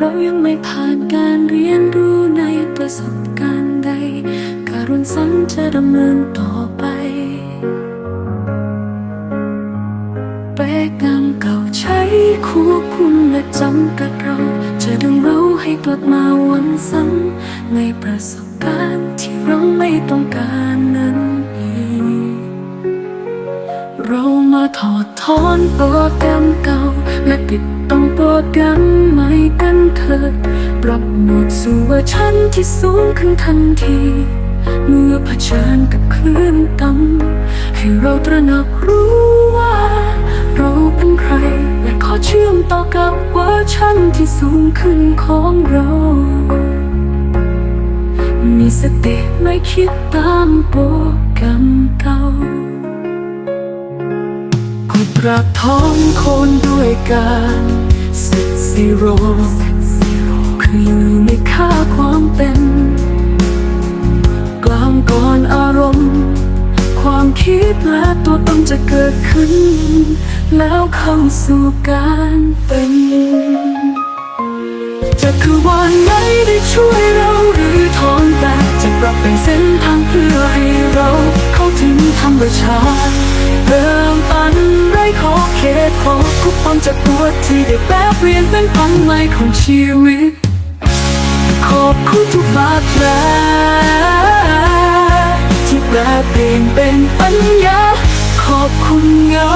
เรายังไม่ผ่านการเรียนรู้ในประสบการณ์ใด การุณสันจะดำเนินต่อไปเปกรรมเก่าใช้ควบคุมและจำกัดเรา จะดึงเราให้กลับมาวันซ้ำในประสบการณ์ที่เราไม่ต้องการนั้นอีกเรามาถอดถอนโปรแกรมเก่า ติดตั้งโปรแกรมใหม่กันเถิดปรับโหมดสู่เวอร์ชันที่สูงขึ้นทันที เมื่อเผชิญกับคลื่นต่ำให้เราตระหนักรู้ว่า เราเป็นใคร และขอเชื่อมต่อกับเวอร์ชันที่สูงขึ้นของเรา มีสติไม่คิดตามโปรแกรมเก่า กุดรักท้องโคนด้วยการเซตซีโร่คือไม่ค่าความเป็น กลางก่อนอารมณ์ ความคิดและตัวตนจะเกิดขึ้น แล้วเข้าสู่การเป็นจะคือวันไหนได้ช่วยเราหรือถอนแบบจะปรับเป็นเส้นทางเพื่อให้เรา เข้าถึงธรรมชาติเริ่มปัน ทุกความจากตัวที่ได้แปลเปลี่ยนเป็นพันใหม่ของชีวิต ขอบคุณทุกบาดแผลที่แปลเปลี่ยนเป็นปัญญา ขอบคุณเงา